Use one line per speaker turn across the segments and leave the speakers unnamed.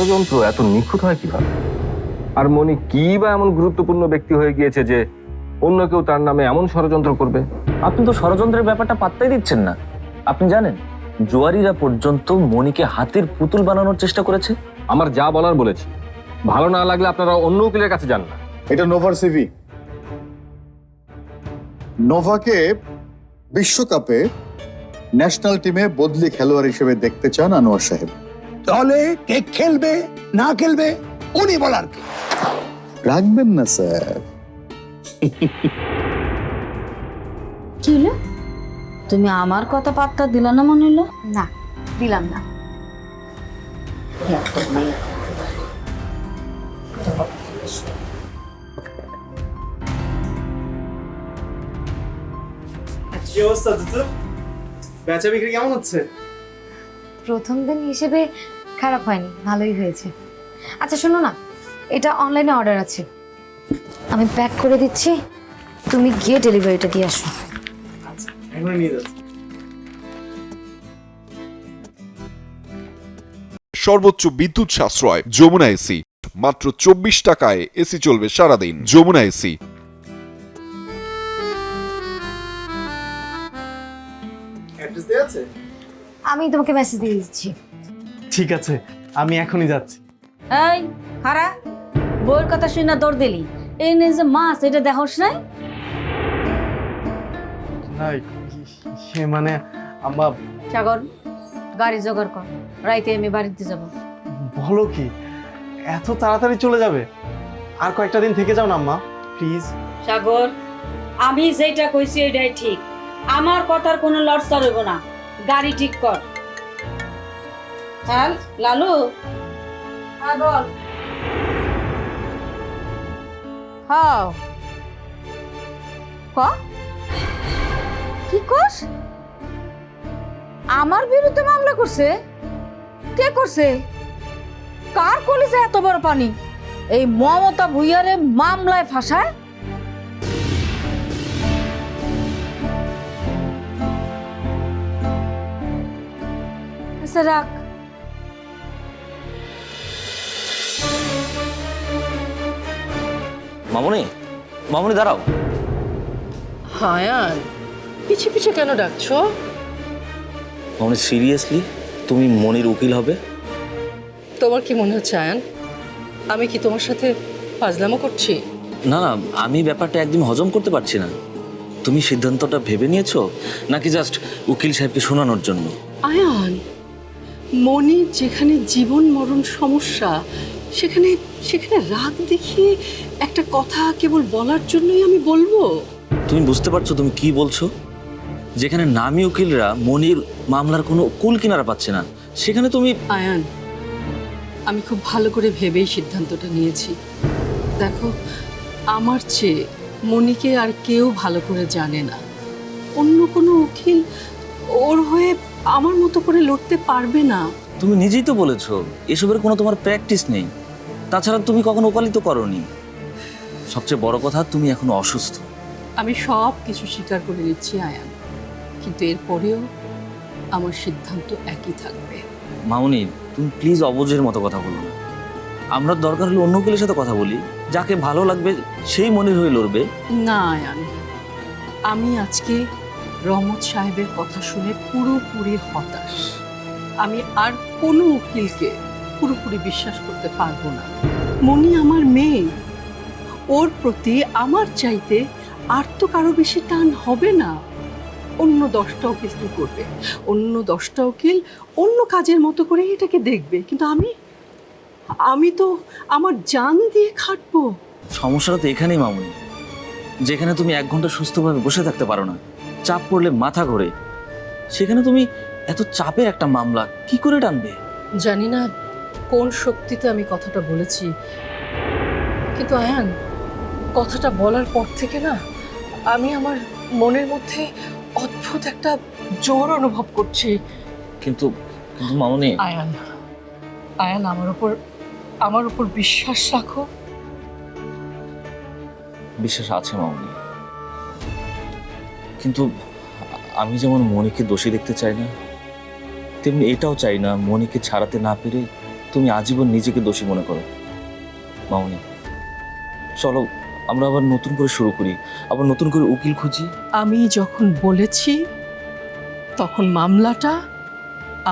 ষড়যন্ত্র এত নিখুঁত হয় কীভাবে? আর মনি কি বা এমন গুরুত্বপূর্ণ ব্যক্তি হয়ে গিয়েছে যে অন্য কেউ তার নামে এমন ষড়যন্ত্র করবে?
আপনি তো ষড়যন্ত্রের ব্যাপারটা পাত্তাই দিচ্ছেন না। আপনি জানেন জোয়ারিরা পর্যন্ত মনিকে হাতের পুতুল বানানোর চেষ্টা করেছে?
আমার যা বলার বলেছি। ভালো না লাগলে আপনারা অন্য উকিলের কাছে যান না।
এটা নোভার সিভি। নোভাকে বিশ্বকাপে ন্যাশনাল টিমে বদলি খেলোয়াড় হিসেবে দেখতে চান আনোয়ার সাহেব।
দলে কে খেলবে না খেলবে উনি বলার কি?
রাখবেন না স্যার।
কি হলো তুমি আমার কথা পাত্তা দিলা না মনে হলো?
না দিলাম না।
কি অবস্থা দুতু বেচা বিক্রি কেমন হচ্ছে?
প্রথম দিন হিসেবে খারাপ হয়নি ভালোই হয়েছে। আচ্ছা শোনো না এটা অনলাইনে অর্ডার আছে। আমি প্যাক করে দিচ্ছি তুমি গিয়ে ডেলিভারিটা দিয়ে আসো।
সর্বোচ্চ বিদ্যুৎ সাশ্রয় যমুনা এসি। মাত্র চব্বিশ টাকায় এসি চলবে সারাদিন যমুনা এসি।
অ্যাড্রেস দেওয়া আছে?
আমি তোমাকে মেসেজ দিয়ে দিচ্ছি।
ঠিক আছে আমি এখনই যাচ্ছি।
এই হারা বউয়ের কথা শুনে না দৌড় দিলি? এই নে যে মাছ এটা দেখোস নাই?
না সে মানে আম্মা
সাগর গাড়ি জোগাড় কর রাইতে আমি বাড়িতে যাব।
বলো কি এত তাড়াতাড়ি চলে যাবে? আর কয়েকটা দিন থেকে যাও না আম্মা প্লিজ
সাগর আমি যেটা কইছি এটাই ঠিক। আমার কথার কোনো লড়চড় হইব না। গাড়ি ঠিক কর। হ্যাঁ লালু? হ্যাঁ বল। হ্যাঁ। ক? কি কস? আমার বিরুদ্ধে মামলা করছে? কে করছে? কার কলিজে এত বড় পানি? এই মমতা ভুইয়ারে মামলায় ফাঁসায়? আচ্ছা রাখ।
মামনি মামনি দাঁড়াও।
হায়ান পিছে পিছে কেন ডাকছো?
মামনি সিরিয়াসলি তুমি মনির উকিল হবে?
তোমার কি মনে হচ্ছে আয়ান? আমি কি তোমার সাথে ফাজলামো করছি?
না না আমি ব্যাপারটা একদম হজম করতে পারছি না। তুমি সিদ্ধান্তটা ভেবে নিয়েছো? নাকি জাস্ট উকিল সাহেবকে শোনানোর জন্য?
আয়ান মনির যেখানে জীবন মরণ সমস্যা সেখানে সেখানে রাগ দেখিয়ে একটা কথা কেবল বলার জন্যই আমি বলব?
তুমি বুঝতে পারছ তুমি কি বলছো? যেখানে নামি উকিলরা মনির মামলার কোনো কুল কিনারা পাচ্ছে না সেখানে তুমি
আয়ান আমি খুব ভালো করে ভেবেই সিদ্ধান্তটা নিয়েছি। দেখো আমার চেয়ে মনিকে আর কেউ ভালো করে জানে না। অন্য কোনো উকিল ওর হয়ে আমার মতো করে লড়তে পারবে না।
তুমি নিজেই তো বলেছ এসবের কোনো তোমার প্র্যাকটিস নেই। তাছাড়া তুমি কখনো ওকালিত করনি। সবচেয়ে বড় কথা তুমি এখনও অসুস্থ।
আমি সব কিছু স্বীকার করে নিচ্ছি আয়ান। কিন্তু এরপরেও আমার সিদ্ধান্ত একই থাকবে।
মামনি তুমি প্লিজ অবুঝের মতো কথা বলো না। আমরা দরকার হলে অন্য উকিলের সাথে কথা বলি। যাকে ভালো লাগবে সেই মনির হয়ে লড়বে।
না আয়ান। আমি আজকে রহমত সাহেবের কথা শুনে পুরোপুরি হতাশ। আমি আর কোনো উকিলকে পুরোপুরি বিশ্বাস করতে পারব না। মনি আমার মেয়ে। ওর প্রতি আমার চাইতে আর তো কারও বেশি টান হবে না। অন্য দশটা উকিল কি করবে। অন্য দশটা উকিল অন্য কাজের মতো করে এটাকে দেখবে। কিন্তু আমি আমি তো আমার জান দিয়ে খাটবো।
সমস্যাটা তো এখানেই, মামনি। যেখানে তুমি এক ঘণ্টা সুস্থভাবে বসে থাকতে পারো না। চাপ পড়লে মাথা ঘোরে। সেখানে তুমি এত চাপের একটা মামলা কি করে টানবে?
জানি না কোন শক্তিতে আমি কথাটা বলেছি। কিন্তু আয়ান কথাটা বলার পর থেকে না আমি আমার মনের মধ্যে অদ্ভুত একটা জোর অনুভব করছি।
কিন্তু কিন্তু মামনি।
আয়ান আয়ান আমার উপর আমার উপর বিশ্বাস রাখো।
বিশ্বাস আছে মামনি। কিন্তু আমি যেমন মনিকে দোষী দেখতে চাই না তেমনি এটাও চাই না মনিকে ছাড়াতে না পেরে তুমি আজীবন নিজেকে দোষী মনে করো। মামনি চলো আমরা আবার নতুন করে শুরু করি। আবার নতুন করে উকিল খুঁজি।
আমি যখন বলেছি তখন মামলাটা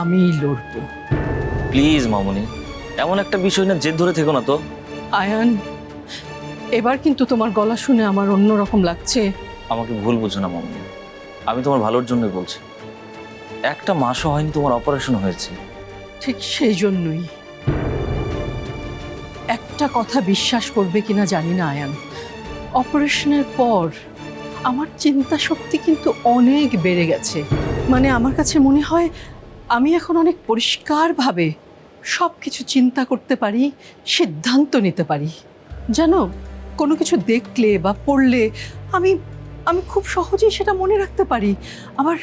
আমিই লড়ব।
প্লিজ মামনি এমন একটা বিষয় না জেদ ধরে থেকো না তো।
আয়ান এবার কিন্তু তোমার গলা শুনে আমার অন্যরকম লাগছে।
আমাকে ভুল বুঝো না মামনি আমি তোমার ভালোর জন্যই বলছি। একটা মাসও হয়নি তোমার অপারেশন হয়েছে।
ঠিক সেই জন্যই। একটা কথা বিশ্বাস করবে কিনা জানি না, আয়ান। অপারেশনের পর আমার চিন্তা শক্তি কিন্তু অনেক বেড়ে গেছে। মানে আমার কাছে মনে হয় আমি এখন অনেক পরিষ্কারভাবে সব কিছু চিন্তা করতে পারি, সিদ্ধান্ত নিতে পারি। জানো, কোনো কিছু দেখলে বা পড়লে আমি আমি খুব সহজেই সেটা মনে রাখতে পারি। আবার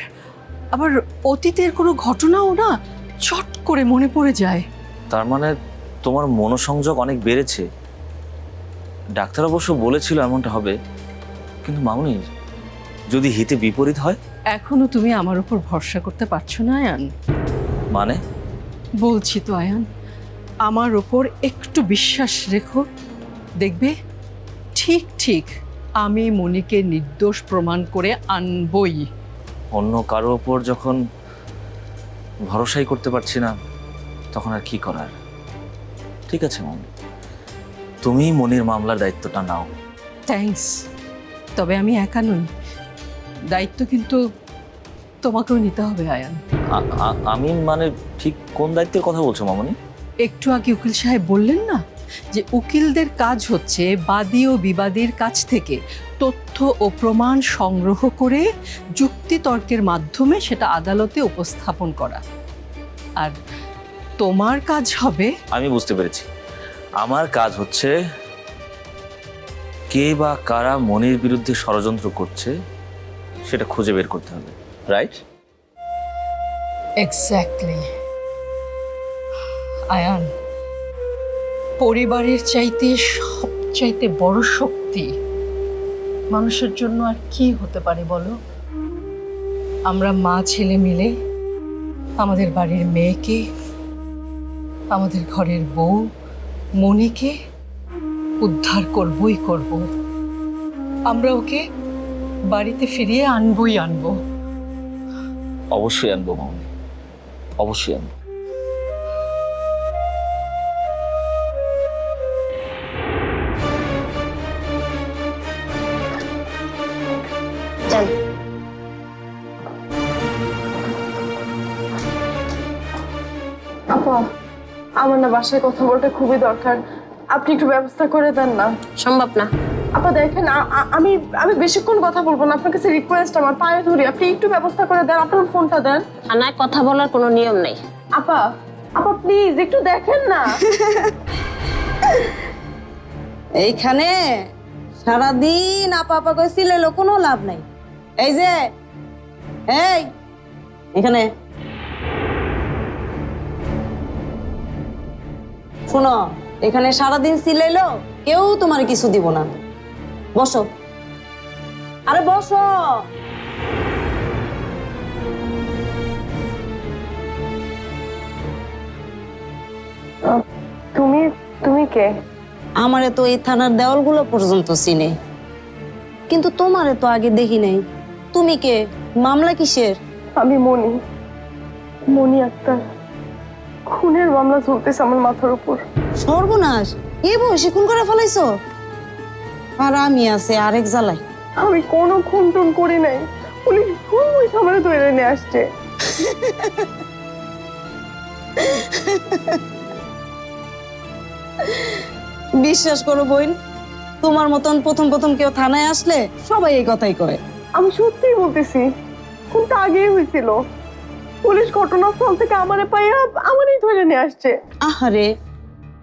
আবার অতীতের কোনো ঘটনাও না চট করে মনে পড়ে যায়।
তার মানে তোমার মনোসংযোগ অনেক বেড়েছে। ডাক্তার অবশ্য বলেছিল এমনটা হবে কিন্তু মামনি যদি হিতে বিপরীত হয়?
এখনও তুমি আমার উপর ভরসা করতে পারছ না আয়ান।
মানে?
বলছি তো আয়ান আমার ওপর একটু বিশ্বাস রেখো। দেখবে? ঠিক ঠিক। আমি মনিকে নির্দোষ প্রমাণ করে আনবই।
অন্য কারোর ওপর যখন ভরসাই করতে পারছি না তখন আর কি করার? ঠিক আছে মামনি তুমি মনির মামলার দায়িত্বটা নাও।
থ্যাঙ্কস তবে আমি একা নই। দায়িত্ব কিন্তু তোমাকেও নিতে হবে আয়ান।
আমি মানে ঠিক কোন দায়িত্বের কথা বলছো মামনি?
একটু আগে উকিল সাহেব বললেন না? যে উকিলদের কাজ হচ্ছে বাদী ও বিবাদীর কাছ থেকে তথ্য ও প্রমাণ সংগ্রহ করে যুক্তিতর্কের মাধ্যমে সেটা আদালতে উপস্থাপন করা। আর তোমার কাজ হবে
আমি বুঝতে পেরেছি। আমার কাজ হচ্ছে কে বা কারা মনির বিরুদ্ধে ষড়যন্ত্র করছে সেটা খুঁজে বের করতে হবে রাইট
এক্স্যাক্টলি আয়ান পরিবারের চাইতে সবচাইতে বড় শক্তি মানুষের জন্য আর কি হতে পারে বলো? আমরা মা, ছেলে মিলে আমাদের বাড়ির মেয়েকে, আমাদের ঘরের বউ মনিকে উদ্ধার করবই করব। আমরা ওকে বাড়িতে ফিরিয়ে আনবই আনব।
অবশ্যই আনব মামনি। অবশ্যই আনব।
না বাসায় কথা বলতে খুবই দরকার। আপনি একটু ব্যবস্থা করে দেন না।
সম্ভব না।
আপা দেখেন আমি আমি বেশিক্ষণ কথা বলব না। আপনার কাছে রিকোয়েস্ট আমার পায়ে ধরি। আপনি একটু ব্যবস্থা করে দেন আপনার ফোনটা দেন।
থানায় কথা বলার কোনো নিয়ম নেই।
আপা আপা প্লিজ একটু দেখেন না।
এইখানে সারাদিন আপা আপা করে সিলেলো কোনো লাভ নাই। এই যে এই এখানে। শোনো এখানে সারাদিন সিলাইলো কেউ তোমার কিছু দিব না। বসো। আরে বসো।
তুমি তুমি কে?
আমারে তো এই থানার দেওয়ালগুলো পর্যন্ত চিনে। কিন্তু তোমারে তো আগে দেখি নাই। তুমি কে? মামলা কিসের?
আমি মনি। মনি আক্তার। খুনের মামলা চলতেছে আমার মাথার উপর।
সর্বনাশ! এ বয়সে খুন করে ফেলাইছো? আর আমি আছে আরেক জ্বালাই
আমি কোনো খুন টুন করি নাই। পুলিশ ভুল আমার ধরে নিয়ে আসছে।
বিশ্বাস করো বোন তোমার মতন প্রথম প্রথম কেউ থানায় আসলে সবাই এই কথাই কয়।
আমি সত্যিই বলতেছি খুনটা আগেই হয়েছিল। পুলিশ ঘটনাস্থল থেকে আমারে পাইয়া আমারই ধরে নিয়ে আসছে।
আহারে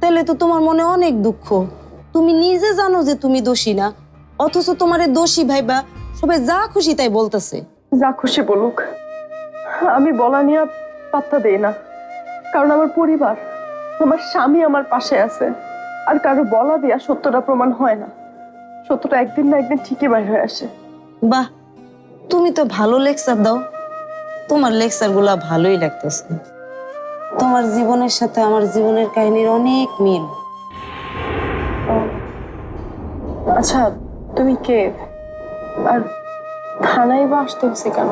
তাহলে তো তোমার মনে অনেক দুঃখ। তুমি নিজে জানো যে তুমি দোষী না অথচ তোমারে দোষী ভাইবা সবাই যা খুশি তাই বলতেছে।
যা খুশি বলুক আমি বলা নিয়ে পাত্তা দেই না। কারণ আমার পরিবার আমার স্বামী আমার পাশে আছে আর কারও বলা দিয়া সত্যটা প্রমাণ হয় না। সত্যটা একদিন না একদিন ঠিকই বাইর হয়ে আসে।
বাহ তুমি তো ভালো লেকচার দাও। তোমার লেকচারগুলা ভালোই লাগতেছে। তোমার জীবনের সাথে আমার জীবনের কাহিনীর অনেক মিল।
আচ্ছা তুমি কে? আর থানায় বা আসতে হচ্ছে কেন?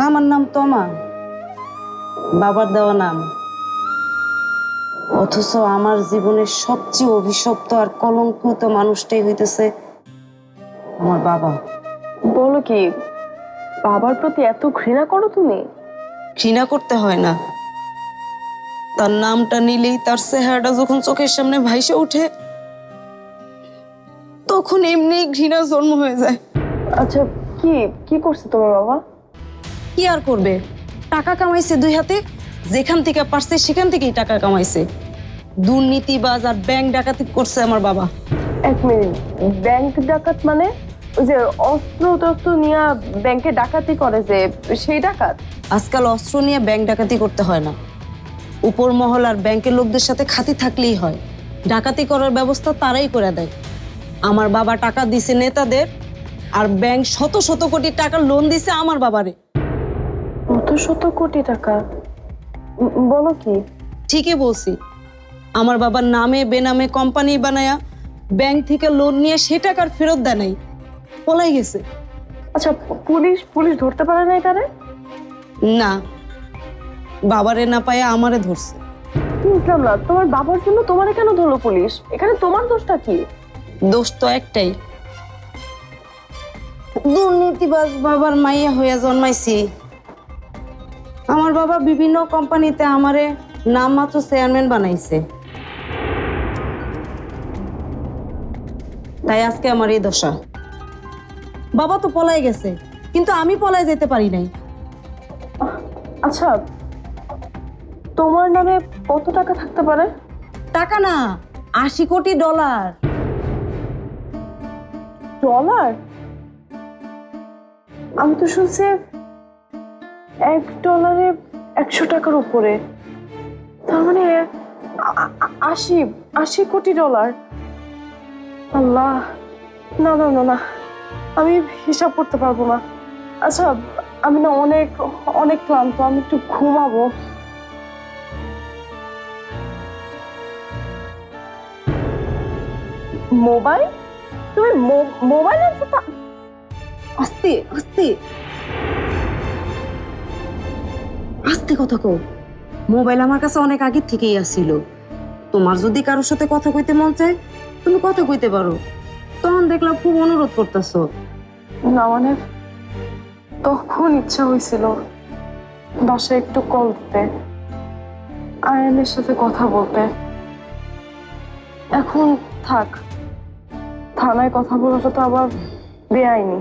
আমার নাম তমা। বাবার দেওয়া নাম। অথচ আমার জীবনের সবচেয়ে অভিশপ্ত আর কলঙ্কিত মানুষটাই হইতেছে আমার বাবা।
বলো কি বাবার প্রতি এত ঘৃণা করো তুমি?
ঘৃণা করতে হয় না। তার নামটা নিলেই তার চেহারাটা যখন চোখের সামনে ভাইসে ওঠে তখন এমনি ঘৃণা জন্ম হয়ে যায়।
আচ্ছা কি কি করছে তোমার বাবা?
কি আর করবে? টাকা কামাইছে দুই হাতে যেখান থেকে পারছে সেখান থেকেই টাকা কামাইছে। দুর্নীতিবাজ আর ব্যাংক ডাকাতি করছে আমার বাবা।
এক মিনিট ব্যাংক ডাকাত মানে? ওই যে অস্ত্র টস্ত্র নিয়ে ব্যাংকে ডাকাতি করে যে সেই ডাকাত?
আজকাল অস্ত্র নিয়ে ব্যাংক ডাকাতি করতে হয় না। উপর মহল আর ব্যাংকের লোকদের সাথে খাতি থাকলেই হয়। ডাকাতি করার ব্যবস্থা তারাই করে দেয়। আমার বাবা টাকা দিছে নেতাদের আর ব্যাংক শত শত কোটি টাকা লোন দিছে আমার বাবারে।
কত শত কোটি টাকা? বলো কি?
ঠিকই বলছি। আমার বাবার নামে বেনামে কোম্পানি বানায়া ব্যাংক থেকে লোন নিয়ে সে টাকার ফেরত দেয় নাই। পলাই গেছে।
আচ্ছা পুলিশ পুলিশ ধরতে পারে নাই তারে?
না। বাবারে না পায়ে আমারে ধরছে।
বুঝলাম না তোমার বাবার জন্য তোমারে কেন ধরলো পুলিশ? এখানে তোমার দোষটা কি?
দোষ তো একটাই। দুর্নীতিবাজ বাবার মাইয়া হইয়া জন্মাইছি। আমার বাবা বিভিন্ন কোম্পানিতে আমারে নামমাত্র চেয়ারম্যান বানাইছে। তাই আজকে আমার এই দশা। বাবা তো পলাই গেছে কিন্তু আমি পলাই যেতে পারি নাই।
আচ্ছা তোমার নামে কত টাকা থাকতে পারে?
টাকা না আশি কোটি ডলার।
ডলার? আমি তো শুনছি এক ডলারে একশো টাকার উপরে। তার মানে আশি আশি কোটি ডলার। আল্লাহ না না না না। আমি হিসাব করতে পারব না। আচ্ছা আমি না অনেক অনেক ক্লান্ত, আমি একটু ঘুমাবো। মোবাইল? তুমি মোবাইল আনছো
আস্তে আস্তে। আস্তে কথা কও। মোবাইল আমার কাছে অনেক আগে থেকেই আসছিল তোমার যদি কারোর সাথে কথা কইতে মন চায়, তুমি কথা কইতে পারো। তখন দেখলাম খুব অনুরোধ করতেছো।
না মানে তখন ইচ্ছা হয়েছিল বাসায় একটু কল দিতে, আয়ানের সাথে কথা বলতে। এখন থাক, থানায় কথা বলাটা তো আবার বেআইনি।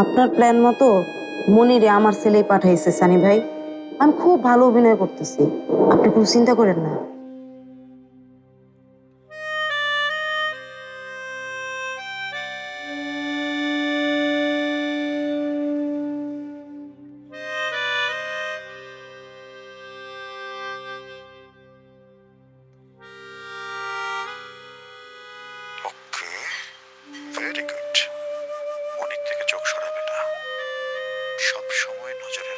আপনার প্ল্যান মতো মনিরে আমার ছেলেই পাঠাইছে, সানি ভাই। আমি খুব ভালো অভিনয় করতেছি। আপনি কোনো চিন্তা করেন না।
সব সময় নজরে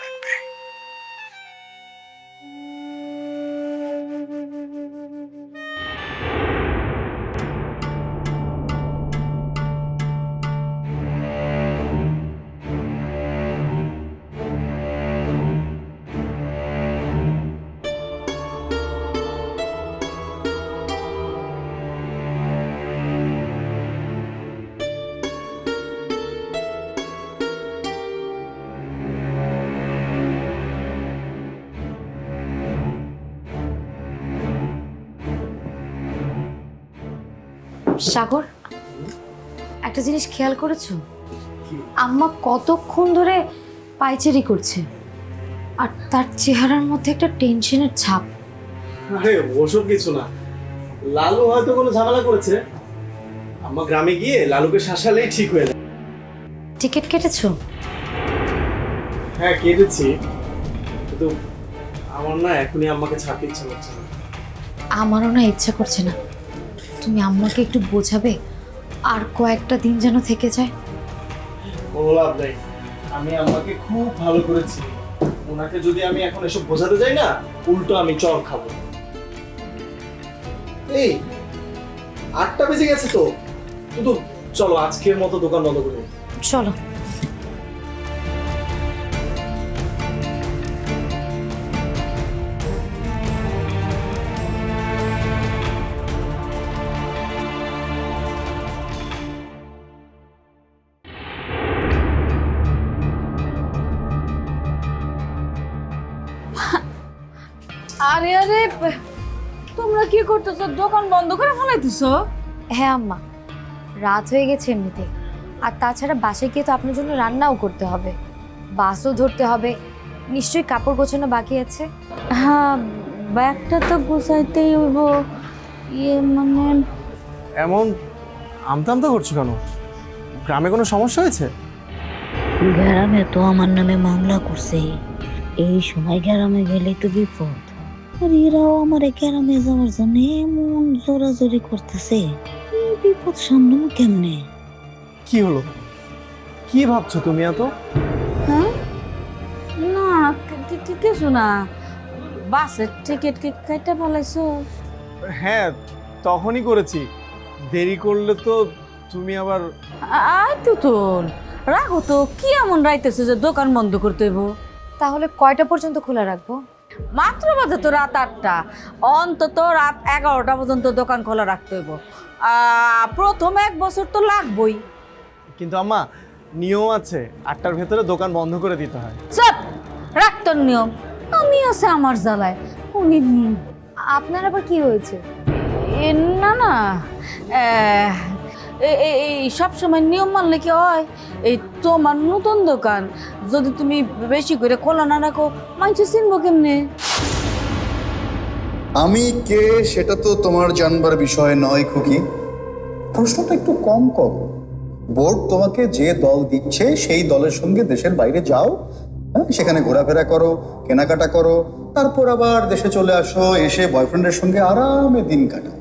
সাগর একটা জিনিস খেয়াল করেছ? আম্মা কতক্ষণ ধরে পাইচারি করছে আর তার চেহারার মধ্যে একটা টেনশনের ছাপ।
আরে ওসব কিছু না। লালু হয়তো কোনো ঝামেলা করেছে। আম্মা গ্রামে গিয়ে লালুকে শাসালেই ঠিক হয়ে যাবে
টিকিট কেটেছো?
হ্যাঁ কেটেছি। কিন্তু আমার না এখনই আম্মাকে ছাড়তে ইচ্ছা করছে না।
আমারও না ইচ্ছা করছে না। তুমি আম্মাকে একটু বোঝাবে আর কয়েকটা দিন যেন থেকে যায়?
কোনো লাভ নেই। আমি আম্মাকে খুব ভালো করেছি। ওনাকে যদি আমি এখন এসব বোঝাতে যাই না উল্টো আমি চর খাব। এই আটটা বেজে গেছে তো। শুধু চলো আজকের মতো দোকান বন্ধ করে
চলো।
আরে আরে তোমরা কি করতেছো? দোকান বন্ধ করে ফেলাইতেছো?
হ্যাঁ আম্মা। রাত হয়ে গেছে এমনিতে আর তাছাড়া বাসায় গিয়ে তো আপনার জন্য রান্নাও করতে হবে। বাসও ধরতে হবে। নিশ্চয়ই কাপড় গোছানো বাকি আছে।
হ্যাঁ ব্যাগটা তো গুছাইতেই হইব। ইয়ে মানে
এমন আমতা আমতা করছ কেন? গ্রামে কোনো সমস্যা হয়েছে?
গ্রামে তো আমার নামে মামলা করছে এই সময় গ্রামে গেলে তো বিপদ। আর এরাও আমার গ্রামে যাওয়ার জন্য এমন জোরাজোরি করতেছে। এই বিপদ সামলাম কেমনে?
কি হলো? কি ভাবছ তুমি এত?
হ্যাঁ? না কি- কি- কি- কিছু না। বাসের টিকিট কি কেটে ফেলাইছো?
হ্যাঁ তখনই করেছি। দেরি করলে তো তুমি আবার
আয় তো তোর রাখো তো কি এমন রাইতেছে যে দোকান বন্ধ করতে হইব?
তাহলে কয়টা পর্যন্ত খোলা রাখব?
মাত্র বাজে তো রাত আটটা। অন্তত রাত এগারোটা পর্যন্ত দোকান খোলা রাখতে হইব। প্রথম এক বছর তো লাগবই।
কিন্তু আম্মা নিয়ম আছে। আটটার ভেতরে দোকান বন্ধ করে দিতে হয়।
চপ! রাখতর নিয়ম। আমি আছে আমার জ্বালায়। উনি
আপনার আবার কি হয়েছে?
এ, না না। এই সব সময় নিয়ম মানলে কি হয়? এই তোমার নতুন দোকান, যদি তুমি বেশি করে খোলা না রাখো মানুষ চিনবো কেমনে?
আমি কে সেটা তো তোমার জানবার বিষয় নয়, খুকি। প্রশ্নটা একটু কম কর। বোর্ড তোমাকে যে দল দিচ্ছে, সেই দলের সঙ্গে দেশের বাইরে যাও। হ্যাঁ সেখানে ঘোরাফেরা করো, কেনাকাটা করো। তারপর আবার দেশে চলে আসো, এসে বয়ফ্রেন্ডের সঙ্গে আরামে দিন কাটাও।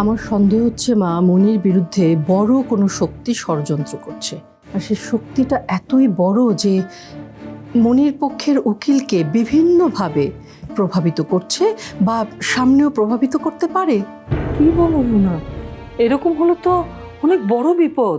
আমার সন্দেহ হচ্ছে মা মনির বিরুদ্ধে বড় কোনো শক্তি ষড়যন্ত্র করছে। আর সে শক্তিটা এতই বড় যে মনির পক্ষের উকিলকে বিভিন্নভাবে প্রভাবিত করছে বা সামনেও প্রভাবিত করতে পারে।
কি বলব না এরকম হলো তো অনেক বড় বিপদ।